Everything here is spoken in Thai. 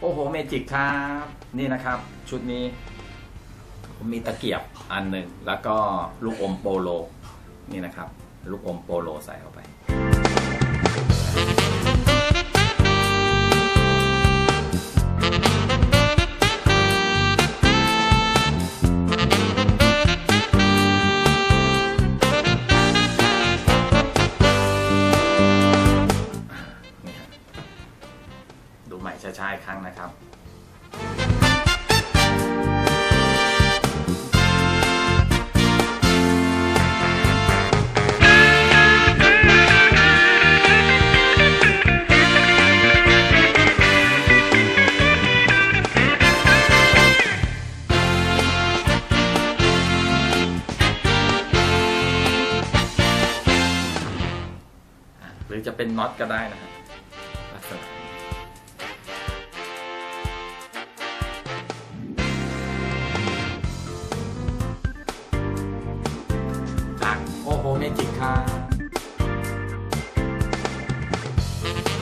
โอ้โหเมจิกครับ นี่นะครับ ชุดนี้ ผมมีตะเกียบอันหนึ่งแล้วก็ลูกอมโปโล นี่นะครับ ลูกอมโปโลใส่เข้าไป ใหม่ช้าๆอีกครั้งนะครับหรือจะเป็นน็อตก็ได้นะฮะ จา